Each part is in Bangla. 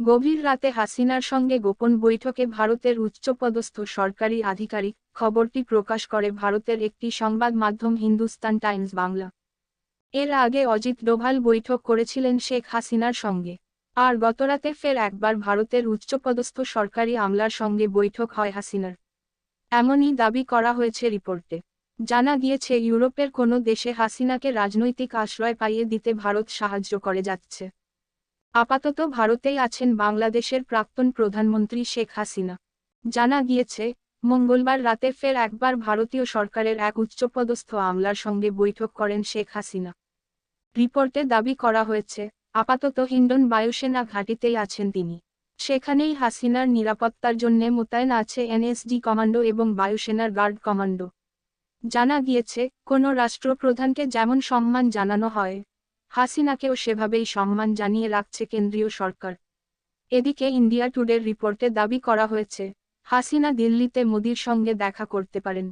গভীর রাতে হাসিনার সঙ্গে গোপন বৈঠকে ভারতের উচ্চপদস্থ সরকারি আধিকারিক খবরটি প্রকাশ করে ভারতের একটি সংবাদ মাধ্যম হিন্দুস্তান টাইমস বাংলা। এর আগে অজিত ডোভাল বৈঠক করেছিলেন শেখ হাসিনার সঙ্গে। আর গতরাতে ফের একবার ভারতের উচ্চপদস্থ সরকারি আমলার সঙ্গে বৈঠক হয় হাসিনার। এমনই দাবি করা হয়েছে রিপোর্টে। জানা গিয়েছে, ইউরোপের কোনো দেশে হাসিনাকে রাজনৈতিক আশ্রয় পাইয়ে দিতে ভারত সাহায্য করে যাচ্ছে। আপাতত ভারতেই আছেন বাংলাদেশের প্রাক্তন প্রধানমন্ত্রী শেখ হাসিনা। জানা গিয়েছে, মঙ্গলবার রাতে ফের একবার ভারতীয় সরকারের এক উচ্চপদস্থ আমলার সঙ্গে বৈঠক করেন শেখ হাসিনা। রিপোর্টে দাবি করা হয়েছে, আপাতত হিন্ডন বায়ুসেনা ঘাঁটিতেই আছেন তিনি। সেখানেই হাসিনার নিরাপত্তার জন্যে মোতায়েন আছে এনএসডি কমান্ডো এবং বায়ুসেনার গার্ড কমান্ডো। জানা গিয়েছে, কোনো রাষ্ট্রপ্রধানকে যেমন সম্মান জানানো হয় হাসিনাকেও সেভাবেই সম্মান জানিয়ে রাখছে কেন্দ্রীয় সরকার। এদিকে ইন্ডিয়া টুডের রিপোর্টে দাবি করা হয়েছে, হাসিনা দিল্লিতে মোদির সঙ্গে দেখা করতে পারেন।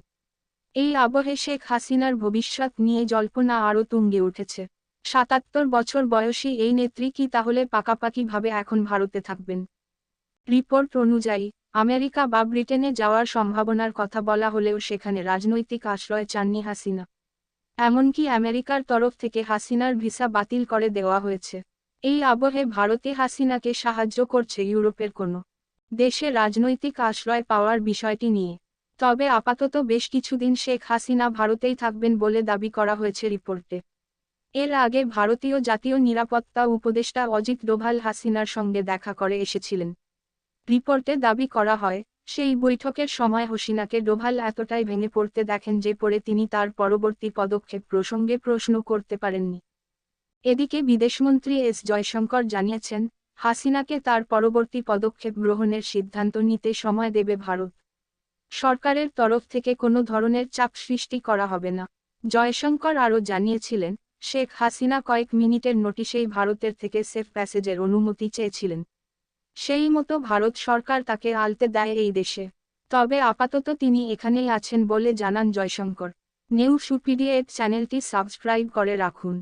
এই আবহে শেখ হাসিনার ভবিষ্যৎ নিয়ে জল্পনা আরও তুঙ্গে উঠেছে। সাতাত্তর বছর বয়সী এই নেত্রী কি তাহলে পাকাপাকিভাবে এখন ভারতে থাকবেন? রিপোর্ট অনুযায়ী, আমেরিকা বা ব্রিটেনে যাওয়ার সম্ভাবনার কথা বলা হলেও সেখানে রাজনৈতিক আশ্রয় চাননি হাসিনা। এমনকি আমেরিকার তরফ থেকে হাসিনার ভিসা বাতিল করে দেওয়া হয়েছে। এই আবহে ভারতে হাসিনাকে সাহায্য করছে ইউরোপের কোনো দেশে রাজনৈতিক আশ্রয় পাওয়ার বিষয়টি নিয়ে। তবে আপাতত বেশ কিছুদিন শেখ হাসিনা ভারতেই থাকবেন বলে দাবি করা হয়েছে রিপোর্টে। এর আগে ভারতীয় জাতীয় নিরাপত্তা উপদেষ্টা অজিত ডোভাল হাসিনার সঙ্গে দেখা করে এসেছিলেন। রিপোর্টে দাবি করা হয় সেই বৈঠকের সময় হোসিনাকে ডোভাল এতটাই ভেঙে পড়তে দেখেন যে পরে তিনি তার পরবর্তী পদক্ষেপ প্রসঙ্গে প্রশ্ন করতে পারেননি। এদিকে বিদেশমন্ত্রী এস জয়শঙ্কর জানিয়েছেন, হাসিনাকে তার পরবর্তী পদক্ষেপ গ্রহণের সিদ্ধান্ত নিতে সময় দেবে ভারত। সরকারের তরফ থেকে কোনো ধরনের চাপ সৃষ্টি করা হবে না। জয়শঙ্কর আরও জানিয়েছিলেন, শেখ হাসিনা কয়েক মিনিটের নোটিশেই ভারতের থেকে সেফ প্যাসেজের অনুমতি চেয়েছিলেন। সেই মতো ভারত সরকার তাকে আলতে দেয় এই দেশে। তবে আপাতত তিনি এখানেই আছেন বলে জানান জয়শঙ্কর। নিউ সুপিডিয়েট চ্যানেলটি সাবস্ক্রাইব করে রাখুন।